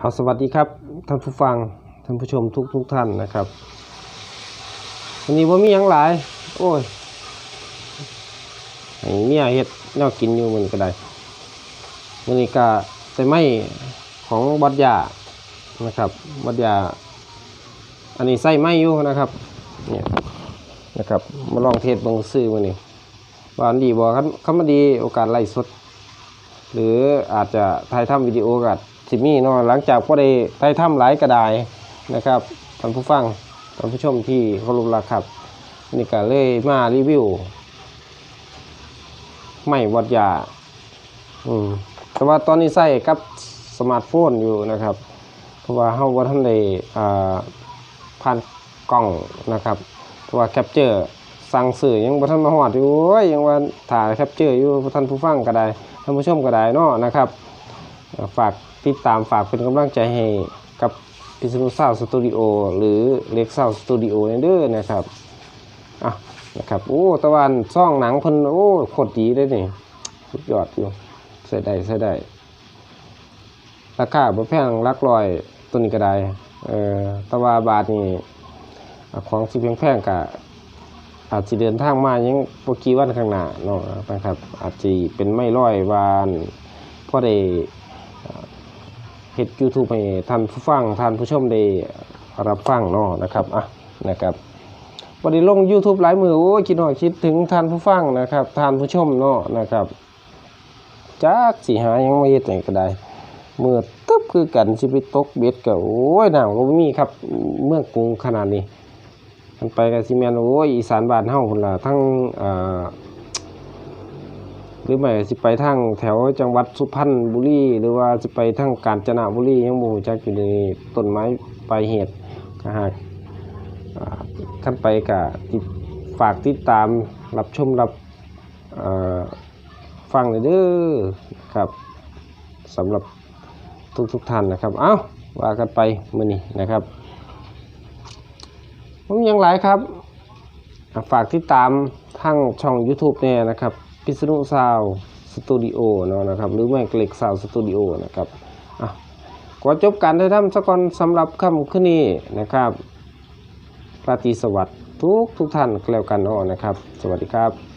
เอาสวัสดีครับท่านผู้ฟังท่านผู้ชมทุกทุกท่านนะครับวันนี้ว่ามีหยังหลาย โอ้ยให้เมียเฮ็ดแนวกินอยู่มันก็ได้วันนี้ก็แต่ไม่ของบัดยานะครับบัดยาอันนี้ใส่ไม่อยู่นะครับเนี่ยนะครับมาลองเทสเบังซื้อวันนี้ว่าอันดีบ่ครับคำมาดีโอกาสไล่สด หรืออาจจะถ่ายทำวิดีโอกับ สิมีเนาะหลังจากพอได้ถ่ายทำหลายกระดายนะครับท่านผู้ฟังท่านผู้ชมที่เคารพรักครับนี่ก็เลยมารีวิวไม่วัดยาอืมแต่ว่าตอนนี้ใส่กับสมาร์ทโฟนอยู่นะครับ เพราะว่าเฮาบ่ทันได้อ่าผ่านกล้องนะครับเพราะว่าแคปเจอร์สั่งซื้อยังบ่ทันมาฮอดอยู่โอ้ยยังว่าถ่ายแคปเจอร์อยู่ท่านผู้ฟังก็ได้ท่านผู้ชมก็ได้เนาะนะครับ ฝากติดตามฝากเป็นกำลังใจให้กับพิษณุซาวสตูดิโอหรือเล็กซาวสตูดิโอเด้อนะครับอะนะครับโอ้ตะวันซ่องหนังเพิ่นโอ้โคตรดีเลยนี่สุดยอดอยู่ใส่ได้ใส่ได้ราคาบ่แพงหลักร้อยตัวนี้ก็ได้เอ่อตะว่าบาทนี่ของสิแพงๆก็อาจสิเดินทางมายังบ่กี่วันข้างหน้าเนาะนะครับ อาจสิเป็นไม่ร้อยวานพอได้ เฮ็ด YouTube ให้ท่านผู้ฟังท่านผู้ชมได้รับฟังเนาะนะครับอะนะครับบ่ได้ลง YouTube หลายมือโอ้ยคิดฮอดคิดถึงท่านผู้ฟังนะครับท่านผู้ชมเนาะนะครับจักสิหายังไมาเฮ็ดให้ก็ได้เมื่อตึ๊บคือกันสิไปตกเบ็ดก็โอ้ยหน้ำก็บ่มีครับเมื่อกรุงขนาดนี้มันไปก็สิแม่นโอ้ยอีสานบ้านเฮาพุ่นละทั้งอ่า หรือไม่สิไปทางแถวจังหวัดสุพรรณบุรีหรือว่าสิไปทางกาญจนบุรียังบูจักอยู่ในต้นไม้ปลายเหตุก็หากอ่านไปก็ติดฝากติดตามรับชมรับฟังเลยเด้อครับสำหรับทุกทุกท่านนะครับ เอ้าว่ากันไปมือนี้นะครับผมยังหลายครับ ฝากติดตามทางช่อง YouTube เนี่ยนะครับ พิษณุซาวสตูดิโอเนาะนะครับ หรือไม่เกล็กซาวสตูดิโอนะครับอะก็จบการได้ทำสักก่อนสำหรับคำขึ้นนี้นะครับราตรีสวัสดิ์ทุกทุกท่านก็แล้วกันเนาะนะครับ สวัสดีครับ